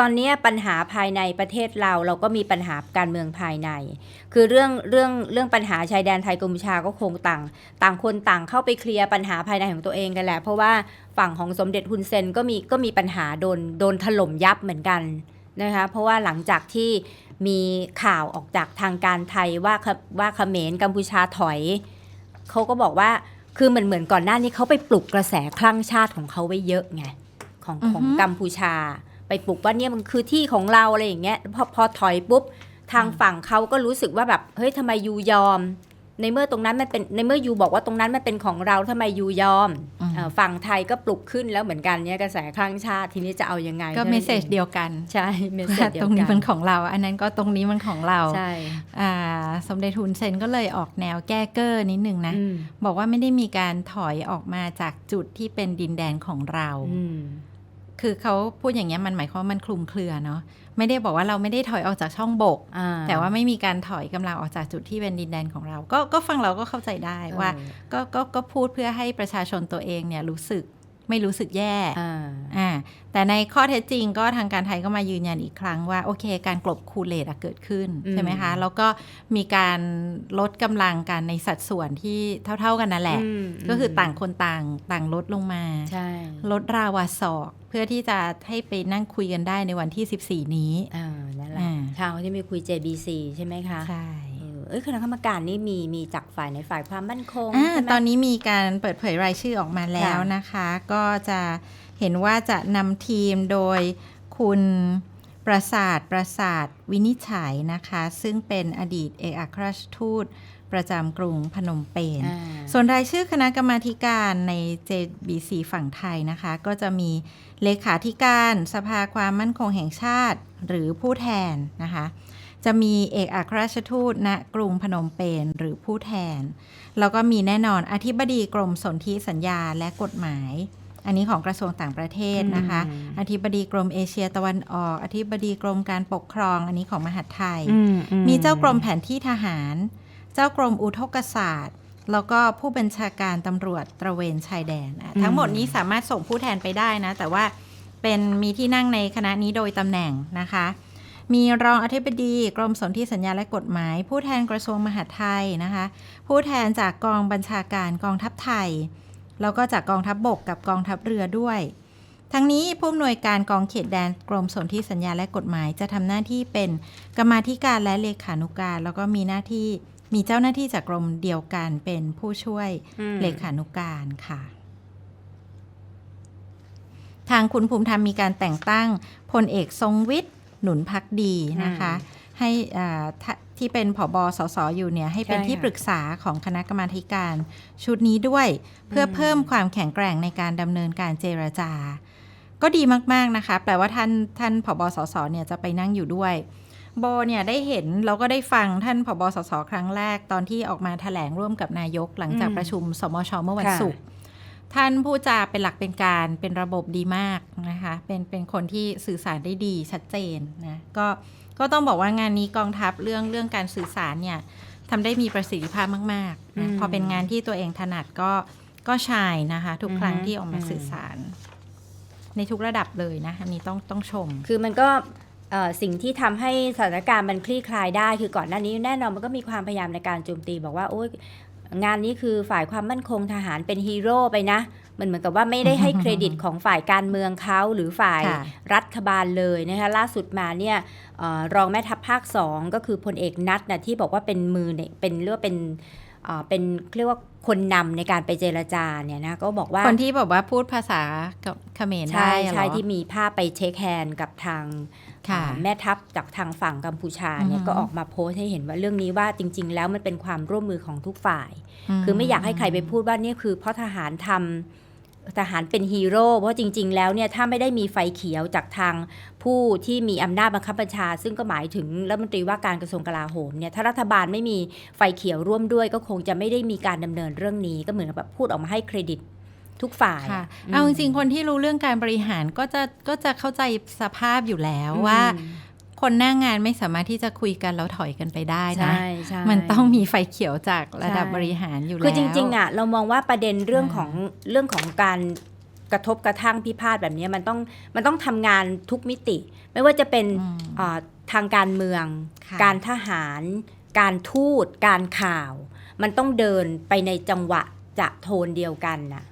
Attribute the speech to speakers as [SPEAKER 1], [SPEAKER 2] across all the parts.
[SPEAKER 1] ตอนเนี้ยปัญหาภายในประเทศเราเราก็มีปัญหาการเมืองภายใน คือเรื่องเรื่องเรื่องปัญหาชายแดนไทยกัมพูชาก็คงต่าง ต่างคนต่างเข้าไปเคลียร์ปัญหาภายในของตัวเองกันแหละ เพราะว่าฝั่งของสมเด็จฮุนเซนก็มีก็มีปัญหาโดนโดนถล่มยับเหมือนกันนะคะเพราะว่าหลังจากที่มีข่าวออกจากทางการไทยว่าเขว่าเขมรกัมพูชาถอยเขาก็บอกว่าคือเหมือนเหมือนก่อนหน้านี้เขาไปปลุกกระแสคลั่งชาติของเขาไว้เยอะไงของของ
[SPEAKER 2] อือฮึ
[SPEAKER 1] กัมพูชา ไปปลุกว่าเนี่ยมันคือที่ของเราอะไรอย่างเงี้ยพอพอถอยปุ๊บทางฝั่งเขาก็รู้สึกว่าแบบเฮ้ยทำไมยูยอม ในเมื่อตรงนั้นมันเป็นในเมื่อยูบอกว่าตรงนั้นมันเป็นของเราทำไมยูยอม
[SPEAKER 2] อืม
[SPEAKER 1] เอ่อฝั่งไทยก็ปลุกขึ้นแล้วเหมือนกันเนี่ยกระแสคลั่งชาติทีนี้จะเอายังไง
[SPEAKER 2] ก็
[SPEAKER 1] ท่า
[SPEAKER 2] เม
[SPEAKER 1] นั้น
[SPEAKER 2] สเซจ
[SPEAKER 1] อง
[SPEAKER 2] เดียวกัน
[SPEAKER 1] ใช่เมสเซจ
[SPEAKER 2] ว่า
[SPEAKER 1] เดีย
[SPEAKER 2] ต
[SPEAKER 1] ว
[SPEAKER 2] รงนี้
[SPEAKER 1] กั
[SPEAKER 2] มันนของเรา อันนั้นก็ตรงนี้มันของเรา
[SPEAKER 1] ใช่
[SPEAKER 2] อ่าสมเด็จทุนเซนก็เลยออกแนวแก้เกอร์นิดนึงนะ
[SPEAKER 1] อืม
[SPEAKER 2] บอกว่าไม่ได้มีการถอยออกมาจากจุดที่เป็นดินแดนของเรา
[SPEAKER 1] อืม
[SPEAKER 2] คือเขาพูดอย่างเงี้ยมันหมายความว่ามันคลุมเครือเนาะไม่ได้บอกว่าเราไม่ได้ถอยออกจากช่องบก
[SPEAKER 1] อ่
[SPEAKER 2] แต่ว่าไม่มีการถอยกำลังออกจากจุดที่เป็นดินแดนของเรา ก็ก็ฟังเราก็เข้าใจได้ว่า
[SPEAKER 1] เออ
[SPEAKER 2] ก็ก็ก็พูดเพื่อให้ประชาชนตัวเองเนี่ยรู้สึก ไม่รู้สึกแย่
[SPEAKER 1] อ่า
[SPEAKER 2] อ่าแต่ในข้อเท็จจริงก็ทางการไทยก็มายืนยันอีกครั้งว่า โอเค การกลบคูเลตเกิดขึ้น ใช่ไหมคะ แล้วก็มีการลดกำลังกันในสัดส่วนที่เท่า ๆกันนั่นแหละ
[SPEAKER 1] อืม
[SPEAKER 2] ก็คือต่างคนต่างต่างลดลงมา
[SPEAKER 1] ใช่
[SPEAKER 2] ลดราวาศอกเพื่อที่จะให้ไปนั่งคุยกันได้ในวันที่ 14 นี้
[SPEAKER 1] อ่านั่นแหละ
[SPEAKER 2] อ่า
[SPEAKER 1] ทางที่มีคุย JBC ใช่ไหมคะ
[SPEAKER 2] ใช่
[SPEAKER 1] เออเอ้ยคณะกรรมการนี่มีมีจากฝ่ายในฝ่ายความมั่นคง
[SPEAKER 2] อ่า
[SPEAKER 1] ใช่ไหม
[SPEAKER 2] ตอนนี้มีการเปิดเผยรายชื่อออกมาแล้วนะคะ ก็จะเห็นว่าจะนำทีมโดยคุณประสาทประสาทวินิจฉัยนะคะ ซึ่งเป็นอดีตเอกอัครราชทูตประจำกรุงพนมเปญ
[SPEAKER 1] อ่า
[SPEAKER 2] ส่วนรายชื่อคณะกรรมาธิการใน JBC ฝั่งไทยนะคะ ก็จะมีเลขาธิการสภาความมั่นคงแห่งชาติหรือผู้แทนนะคะ จะมีเอกอัครราชทูตณกรุงพนมเปญหรือผู้แทน แล้วก็มีแน่นอนอธิบดีกรมสนธิสัญญาและกฎหมาย อันนี้ของกระทรวงต่างประเทศนะคะ
[SPEAKER 1] อืม
[SPEAKER 2] อธิบดีกรมเอเชียตะวันออก อธิบดีกรมการปกครอง อันนี้ของมหาดไทย
[SPEAKER 1] อือื
[SPEAKER 2] มีเจ้ากรมแผนที่ทหาร เจ้ากรมอุทกศาสตร์แล้วก็ผู้บัญชาการตำรวจตระเวนชายแดนอะทั้งหมดนี้สามารถส่งผู้แทนไปได้นะ แต่ว่าเป็นมีที่นั่งในคณะนี้โดยตำแหน่งนะคะ มีรองอธิบดีกรมสนธิสัญญาและกฎหมาย ผู้แทนกระทรวงมหาดไทยนะคะ ผู้แทนจากกองบัญชาการกองทัพไทย แล้วก็จากกองทัพบบกกับกองทัพเรือด้วย ทั้งนี้ผู้อำนวยการกองเขตแดนกรมสนธิสัญญาและกฎหมาย จะทำหน้าที่เป็นกรรมาธิการและเลขานุการ แล้วก็มีหน้าที่มีเจ้าหน้าที่จากกรมเดียวกันเป็นผู้ช่วย
[SPEAKER 1] อืม
[SPEAKER 2] เลขานุการค่ะทางคุณภูมิธรรมมีการแต่งตั้งพลเอกทรงวิทย์ หนุนพักดีนะคะ ให้อ่าทะที่เป็นผบสสอยู่เนี่ยให้เป็น
[SPEAKER 1] ใช่
[SPEAKER 2] ที่
[SPEAKER 1] ค่ะ
[SPEAKER 2] ปรึกษาของคณะกรรมาธิการชุดนี้ด้วยเพื่อเพิ่มความแข็งแกร่งในการดำเนินการเจรจา ก็ดีมาก ๆ นะคะ แปลว่าท่านท่านผบสสเนี่ยจะไปนั่งอยู่ด้วยโบเนี่ยได้เห็นแล้วก็ได้ฟังท่านผบสสครั้งแรกตอนที่ออกมาแถลงร่วมกับนายกหลังจาก
[SPEAKER 1] อืม
[SPEAKER 2] ประชุมสมชเมื่อวัน
[SPEAKER 1] ค่ะ
[SPEAKER 2] ศุกร์ ท่านผู้จาเป็นหลักเป็นการเป็นระบบดีมากนะคะ เป็นเป็นคนที่สื่อสารได้ดีชัดเจนนะก็ก็ต้องบอกว่างานนี้กองทัพเรื่องเรื่องการสื่อสารเนี่ยทำได้มีประสิทธิภาพมากๆนะ
[SPEAKER 1] อืม
[SPEAKER 2] พอเป็นงานที่ตัวเองถนัดก็ก็ชายนะคะ ทุกครั้ง
[SPEAKER 1] อือฮึ
[SPEAKER 2] ที่ออกมา
[SPEAKER 1] อืม
[SPEAKER 2] สื่อสาร ในทุกระดับเลยนะอันนี้ต้องต้องชม
[SPEAKER 1] คือมันก็เอ่อสิ่งที่ทำให้สถานการณ์มันคลี่คลายได้ คือก่อนหน้านี้แน่นอนมันก็มีความพยายามในการโจมตีบอกว่าโอ้ย งานนี้คือฝ่ายความมั่นคงทหารเป็นฮีโร่ไปนะ มันเหมือนกับว่าไม่ได้ให้เครดิตของฝ่ายการเมืองเขาหรือฝ่าย
[SPEAKER 2] ค่ะ
[SPEAKER 1] รัฐบาลเลยนะคะล่าสุดมาเนี่ยเออรองแม่ทัพภาคสองก็คือพลเอกนัทนะที่บอกว่าเป็นมือเนี่ยเป็นเรียกว่าเป็น เอ่อเป็นเรียกว่าคนนำในการไปเจรจาเนี่ยนะก็บอกว่า
[SPEAKER 2] คนที่แบบว่าพูดภาษาเขมร
[SPEAKER 1] ใช่
[SPEAKER 2] ได้เหรอ
[SPEAKER 1] ใช่ที่มีภาพไปเช็คแฮนด์กับทาง
[SPEAKER 2] ค่ะ
[SPEAKER 1] อ่าแม่ทัพจากทางฝั่งกัมพูชาเนี่ย
[SPEAKER 2] อือฮึ
[SPEAKER 1] ก็ออกมาโพสต์ให้เห็นว่าเรื่องนี้ว่าจริง ๆ แล้วมันเป็นความร่วมมือของทุกฝ่าย
[SPEAKER 2] ม
[SPEAKER 1] คือไม่อยากให้ใครไปพูดว่านี่คือเพราะทหารทำ ทหารเป็นฮีโร่เพราะจริง ๆ แล้วเนี่ยถ้าไม่ได้มีไฟเขียวจากทางผู้ที่มีอำนาจบังคับบัญชา ซึ่งก็หมายถึงรัฐมนตรีว่าการกระทรวงกลาโหมเนี่ยถ้ารัฐบาลไม่มีไฟเขียวร่วมด้วย ก็คงจะไม่ได้มีการดำเนินเรื่องนี้ก็เหมือนกับแบบพูดออกมาให้เครดิตทุกฝ่าย
[SPEAKER 2] ค่ะ
[SPEAKER 1] ม
[SPEAKER 2] เอาจริงๆคนที่รู้เรื่องการบริหารก็จะก็จะเข้าใจสภาพอยู่แล้ว
[SPEAKER 1] อืม
[SPEAKER 2] ว่า คนหน้างานไม่สามารถที่จะคุยกันแล้วถอยกันไปได้นะ
[SPEAKER 1] ใช่ใช่
[SPEAKER 2] มันต้องมีไฟเขียวจากระดับ
[SPEAKER 1] ใช่
[SPEAKER 2] บริหารอยู่แล้ว
[SPEAKER 1] คือจริงๆอะเรามองว่าประเด็นเรื่อง
[SPEAKER 2] อ่า
[SPEAKER 1] ของเรื่องของการกระทบกระทั่งพิพาทแบบนี้มันต้องมันต้องทำงานทุกมิติ ไม่ว่าจะเป็น
[SPEAKER 2] อืม
[SPEAKER 1] อ่าทางการเมือง
[SPEAKER 2] ค่ะ
[SPEAKER 1] การทหาร การทูต การข่าว มันต้องเดินไปในจังหวะจะโทนเดียวกันนะ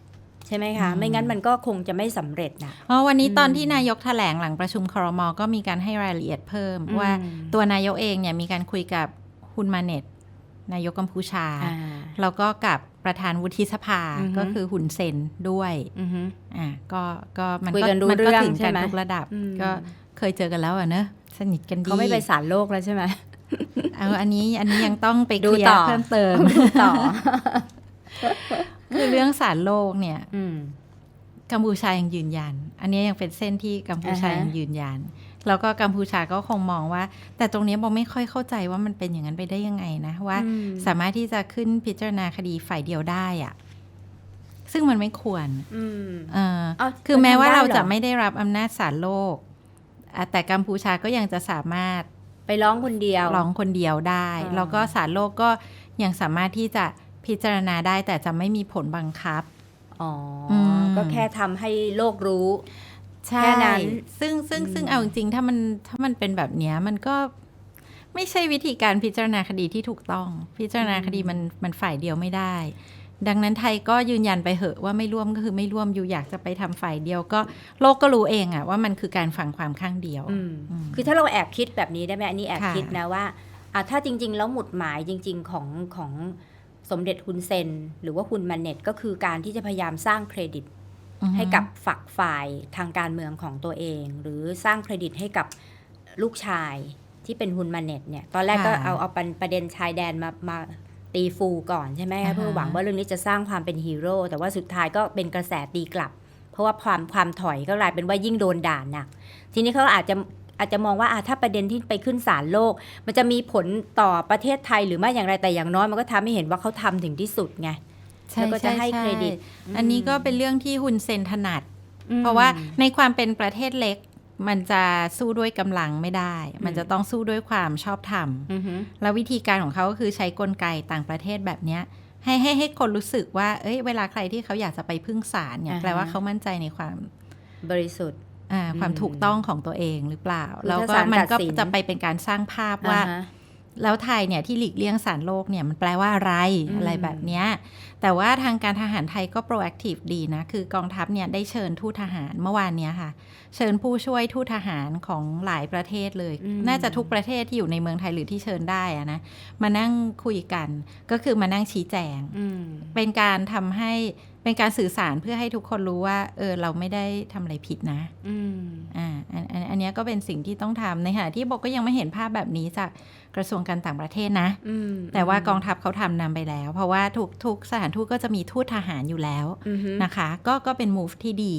[SPEAKER 1] ใช่ไหมคะ ไม่งั้นมันก็คงจะไม่สำเร็จนะ
[SPEAKER 2] อ๋อวันนี้
[SPEAKER 1] อืม
[SPEAKER 2] ตอนที่นายกแถลงหลังประชุมครมก็มีการให้รายละเอียดเพิ่ม
[SPEAKER 1] อืม
[SPEAKER 2] ว่าตัวนายกเองเนี่ยมีการคุยกับฮุนมาเน็ตนายกกัมพูชา
[SPEAKER 1] อ่า
[SPEAKER 2] แล้วก็กับประธานวุฒิสภา
[SPEAKER 1] อือฮึ
[SPEAKER 2] ก็คือหุนเซนด้วย
[SPEAKER 1] อือฮึ
[SPEAKER 2] อ่าก็ก็มัน
[SPEAKER 1] คุย
[SPEAKER 2] ก็
[SPEAKER 1] กันรู้
[SPEAKER 2] มันก็
[SPEAKER 1] เรื่อง
[SPEAKER 2] ถึง
[SPEAKER 1] ใช่
[SPEAKER 2] กัน
[SPEAKER 1] ไหม
[SPEAKER 2] ทุกระดับ
[SPEAKER 1] อืม
[SPEAKER 2] ก็เคยเจอกันแล้วอะเนอะสนิทกันดี
[SPEAKER 1] เขาไม่ไปสารโลกแล้วใช่ไหม
[SPEAKER 2] เอาอันนี้อันนี้ยังต้องไปเค
[SPEAKER 1] ดู
[SPEAKER 2] ลีย
[SPEAKER 1] ต่
[SPEAKER 2] ร์
[SPEAKER 1] อ
[SPEAKER 2] เพิ่มเติม
[SPEAKER 1] ต่อ
[SPEAKER 2] คือเรื่องสารโลกเนี่ย
[SPEAKER 1] อืม
[SPEAKER 2] กัมพูชายังยืนยัน อันนี้ยังเป็นเส้นที่กัมพูชา
[SPEAKER 1] อ่าฮะ
[SPEAKER 2] ยังยืนยัน แล้วก็กัมพูชาก็คงมองว่า แต่ตรงนี้โบไม่ค่อยเข้าใจว่ามันเป็นอย่างนั้นไปได้ยังไงนะว่า
[SPEAKER 1] อืม
[SPEAKER 2] สามารถที่จะขึ้นพิจารณาคดีฝ่ายเดียวได้อะซึ่งมันไม่ควร
[SPEAKER 1] อืม
[SPEAKER 2] เออ
[SPEAKER 1] เอ้า
[SPEAKER 2] คือแม้ว่า
[SPEAKER 1] มันทำได้
[SPEAKER 2] เรา
[SPEAKER 1] เหรอ
[SPEAKER 2] จะไม่ได้รับอำนาจศาลโลกอะแต่กัมพูชาก็ยังจะสามารถ
[SPEAKER 1] ไปร้องคนเดียว
[SPEAKER 2] ร้องคนเดียวได้
[SPEAKER 1] อ่า
[SPEAKER 2] แล้วก็ศาลโลกก็ยังสามารถที่จะ พิจารณาได้แต่จะไม่มีผลบังคับ
[SPEAKER 1] อ๋ออ
[SPEAKER 2] ม
[SPEAKER 1] ก็แค่ทำให้โลกรู้
[SPEAKER 2] ใช่
[SPEAKER 1] แค่นั้น
[SPEAKER 2] ซึ่งซึ่ง
[SPEAKER 1] อืม
[SPEAKER 2] ซึ่งเอาจริงๆถ้ามันถ้ามันเป็นแบบเนี้ยมันก็ไม่ใช่วิธีการพิจารณาคดีที่ถูกต้อง พิจารณาคดีมันมันฝ่ายเดียวไม่ได้ ดังนั้นไทยก็ยืนยันไปเหอะว่าไม่ร่วมก็คือไม่ร่วมอยู่อยากจะไปทำฝ่ายเดียวก็โลกก็รู้เองอะว่ามันคือการฟังความข้างเดียว
[SPEAKER 1] อืม
[SPEAKER 2] อืม
[SPEAKER 1] คือถ้าเราแอบคิดแบบนี้ได้ไหมอันนี้แอบ
[SPEAKER 2] ค่ะ
[SPEAKER 1] คิดนะว่าอะถ้าจริง ๆ แล้วหมุดหมายจริง ๆ ของของ สมเด็จฮุนเซน หรือว่าฮุนมันเน็ตก็คือการที่จะพยายามสร้างเครดิต
[SPEAKER 2] อือฮึ
[SPEAKER 1] ให้กับฝักฝ่ายทางการเมืองของตัวเอง หรือสร้างเครดิตให้กับลูกชายที่เป็นฮุนมันเน็ตเนี่ยตอนแรกก็
[SPEAKER 2] ค่ะ
[SPEAKER 1] เอาเอาประประเด็นชายแดนมามาตีฟูก่อนใช่ไหม
[SPEAKER 2] อ่า
[SPEAKER 1] คะ
[SPEAKER 2] ฮะ
[SPEAKER 1] เพื่อหวังว่าเรื่องนี้จะสร้างความเป็นฮีโร่แต่ว่าสุดท้ายก็เป็นกระแสตีกลับ เพราะว่าความความถอยก็กลายเป็นว่ายิ่งโดนด่าหนักทีนี้เขาอาจจะ อาจจะมองว่าอะถ้าประเด็นที่ไปขึ้นศาลโลก มันจะมีผลต่อประเทศไทยหรือไม่อย่างไรแต่อย่างน้อยมันก็ทำให้เห็นว่าเขาทำถึงที่สุดไง
[SPEAKER 2] ใช่
[SPEAKER 1] แล้วก็จะให้
[SPEAKER 2] ช่
[SPEAKER 1] เครดิต
[SPEAKER 2] อันนี้ก็เป็นเรื่องที่ฮุนเซนถนัด
[SPEAKER 1] อืม
[SPEAKER 2] เพราะว่าในความเป็นประเทศเล็กมันจะสู้ด้วยกำลังไม่ได้
[SPEAKER 1] อืม
[SPEAKER 2] มันจะต้องสู้ด้วยความชอบธรรม
[SPEAKER 1] อือฮึ
[SPEAKER 2] แล้ววิธีการของเขาก็คือใช้กลไกต่างประเทศแบบเนี้ยให้ให้ให้คนรู้สึกว่า เอ้ย เวลาใครที่เขาอยากจะไปพึ่งศาลเนี่ย
[SPEAKER 1] อ่าฮะ
[SPEAKER 2] แปลว่าเขามั่นใจในความ
[SPEAKER 1] บริสุทธิ์
[SPEAKER 2] อ่า ความ
[SPEAKER 1] อืม
[SPEAKER 2] ถูกต้องของตัวเองหรือเปล่า
[SPEAKER 1] คือ
[SPEAKER 2] แล้ว
[SPEAKER 1] ถ้า
[SPEAKER 2] ก็
[SPEAKER 1] ศาล
[SPEAKER 2] มันก็
[SPEAKER 1] ตัดสิน
[SPEAKER 2] จะไปเป็นการสร้างภาพว่า
[SPEAKER 1] อ่ฮะ
[SPEAKER 2] แล้วไทยเนี่ยที่หลีกเลี่ยงสารโลกเนี่ยมันแปลว่าอะไร
[SPEAKER 1] อืม
[SPEAKER 2] อะไรแบบเนี้ยแต่ว่าทางการทหารไทยก็ proactive ดีนะ คือกองทัพเนี่ยได้เชิญทูตทหารเมื่อวานเนี้ยค่ะ เชิญผู้ช่วยทูตทหารของหลายประเทศเลย
[SPEAKER 1] อืม
[SPEAKER 2] น่าจะทุกประเทศที่อยู่ในเมืองไทยหรือที่เชิญได้อะนะ มานั่งคุยกันก็คือมานั่งชี้แจง
[SPEAKER 1] อืม
[SPEAKER 2] เป็นการทำให้ เป็นการสื่อสารเพื่อให้ทุกคนรู้ว่า เออ เราไม่ได้ทำอะไรผิดนะ
[SPEAKER 1] อืม
[SPEAKER 2] อ่าอันอันอันเนี้ยก็เป็นสิ่งที่ต้องทำในขณะที่บอกก็ยังไม่เห็นภาพแบบนี้จากกระทรวงการต่างประเทศนะ
[SPEAKER 1] อืม
[SPEAKER 2] แต่ว่ากองทัพเขาทำนำไปแล้ว เพราะว่าทุกทุกสถานทูตก็จะมีทูตทหารอยู่แล้ว
[SPEAKER 1] อือฮึ
[SPEAKER 2] นะคะ ก็ก็เป็น move ที่ดี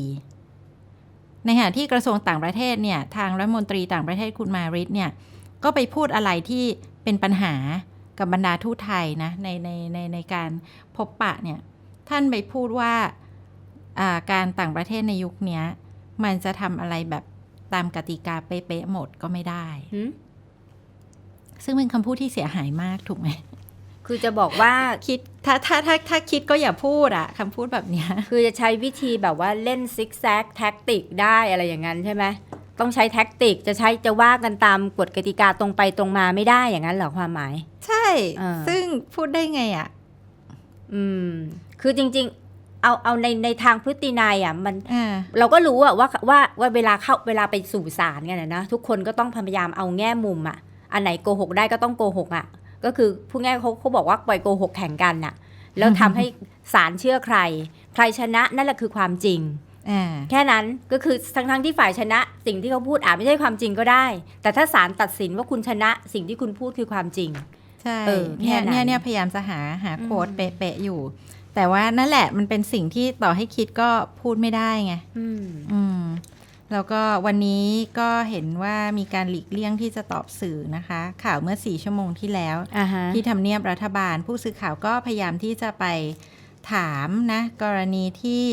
[SPEAKER 2] ในขณะที่กระทรวงต่างประเทศเนี่ย ทางรัฐมนตรีต่างประเทศคุณมาริสเนี่ย ก็ไปพูดอะไรที่เป็นปัญหากับบรรดาทูตไทยนะในในในในการพบปะเนี่ย ท่านไปพูดว่าอ่าการต่างประเทศในยุคเนี้ยมันจะทำอะไรแบบตามกติกาเป๊ะๆหมดก็ไม่ได้
[SPEAKER 1] หืม
[SPEAKER 2] ซึ่งเป็นคำพูดที่เสียหายมากถูกไหม
[SPEAKER 1] คือจะบอกว่า
[SPEAKER 2] คิดถ้าถ้าถ้าถ้าคิดก็อย่าพูดอะคำพูดแบบเนี้ย
[SPEAKER 1] คือจะใช้วิธีแบบว่าเล่นซิกแซกแท็กติกได้อะไรอย่างนั้นใช่ไหมต้องใช้แท็กติกจะใช้จะว่ากันตามกฎกติกาตรงไปตรงมาไม่ได้อย่างนั้นเหรอความหมาย
[SPEAKER 2] ใช่
[SPEAKER 1] อ่า
[SPEAKER 2] ซึ่งพูดได้ไงอะ
[SPEAKER 1] อืม คือจริง ๆ เอาเอาในในทางพฤตินัยอะมัน
[SPEAKER 2] อ่า
[SPEAKER 1] เราก็รู้อะว่าว่าว่าเวลาเข้าเวลาไปสู่ศาลกันอะนะทุกคนก็ต้องพยายามเอาแง่มุมอะอันไหนโกหกได้ก็ต้องโกหกอะก็คือผู้ง่ายเขาเขาบอกว่าปล่อยโกหกแข่งกันน่ะ แล้วทำให้ศาลเชื่อใคร ใครชนะนั่นแหละคือความจริง
[SPEAKER 2] อ่า
[SPEAKER 1] แค่นั้นก็คือทั้งทั้งๆที่ฝ่ายชนะ สิ่งที่เขาพูดอาจไม่ใช่ความจริงก็ได้ แต่ถ้าศาลตัดสินว่าคุณชนะสิ่งที่คุณพูดคือความจริง
[SPEAKER 2] ใช่
[SPEAKER 1] เออ
[SPEAKER 2] เนี่ย
[SPEAKER 1] แค่นั้น
[SPEAKER 2] เนี่ยเนี่ยพยายามจะหาหาโค้ด
[SPEAKER 1] อืม
[SPEAKER 2] เป๊ะๆอยู่ แต่ว่านั่นแหละมันเป็นสิ่งที่ต่อให้คิดก็พูดไม่ได้ไง
[SPEAKER 1] อืม
[SPEAKER 2] อืมแล้วก็วันนี้ก็เห็นว่ามีการหลีกเลี่ยงที่จะตอบสื่อนะคะ ข่าวเมื่อสี่ชั่วโมงที่แล้ว
[SPEAKER 1] อ่าฮะ
[SPEAKER 2] ที่ทำเนียบรัฐบาล ผู้สื่อข่าวก็พยายามที่จะไปถามนะ กรณีที่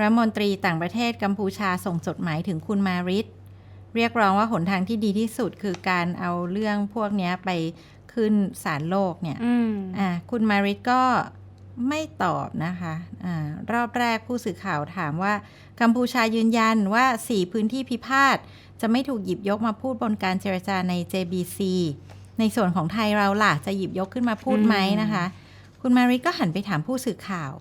[SPEAKER 2] รัฐมนตรีต่างประเทศกัมพูชาส่งจดหมายถึงคุณมาริสเรียกร้องว่าหนทางที่ดีที่สุดคือการเอาเรื่องพวกเนี้ยไปขึ้นศาลโลกเนี่ย
[SPEAKER 1] อืม
[SPEAKER 2] อะคุณมาริสก็ ไม่ตอบนะคะอารอบแรกผู้สื่อข่าวถามว่า กัมพูชายืนยันว่า 4 พื้นที่พิพาท จะไม่ถูกหยิบยกมาพูดบนการเจรจาใน JBC ในส่วนของไทยเราล่ะ จะหยิบยกขึ้นมาพูดไหมนะคะ คุณมาริก็หันไปถามผู้สื่อข่าว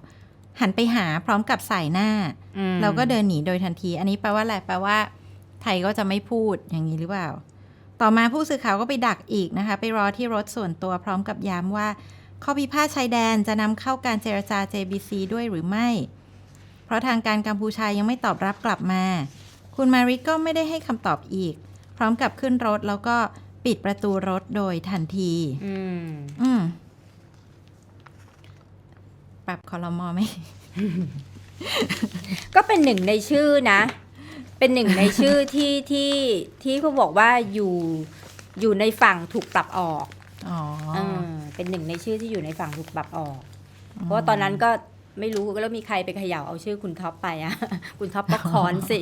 [SPEAKER 2] หันไปหาพร้อมกับสายหน้า
[SPEAKER 1] อืม
[SPEAKER 2] เราก็เดินหนีโดยทันที อันนี้แปลว่าอะไรแปลว่า ไทยก็จะไม่พูดอย่างนี้หรือเปล่า ต่อมาผู้สื่อข่าวก็ไปดักอีกนะคะ ไปรอที่รถส่วนตัวพร้อมกับย้ำว่า ข้อพิพาทชายแดนจะนำเข้าการเจรจา JBC ด้วยหรือไม่ เพราะทางการกัมพูชายังไม่ตอบรับกลับมา คุณมาริก็ไม่ได้ให้คำตอบอีก พร้อมกับขึ้นรถแล้วก็ปิดประตูรถโดยทันที
[SPEAKER 1] อืม
[SPEAKER 2] อืม ปรับคอรมอไหม
[SPEAKER 1] ก็เป็นหนึ่งในชื่อนะ เป็นหนึ่งในชื่อที่ที่ที่เขาบอกว่าอยู่อยู่ในฝั่งถูกปรับออก
[SPEAKER 2] อ๋อ
[SPEAKER 1] เออ เป็นหนึ่งในชื่อที่อยู่ในฝั่งถูกปรับออก เพราะว่าตอนนั้นก็ไม่รู้แล้วมีใครไปเขย่าเอาชื่อคุณท็อปไปอะ คุณท็อปก็คอนสิ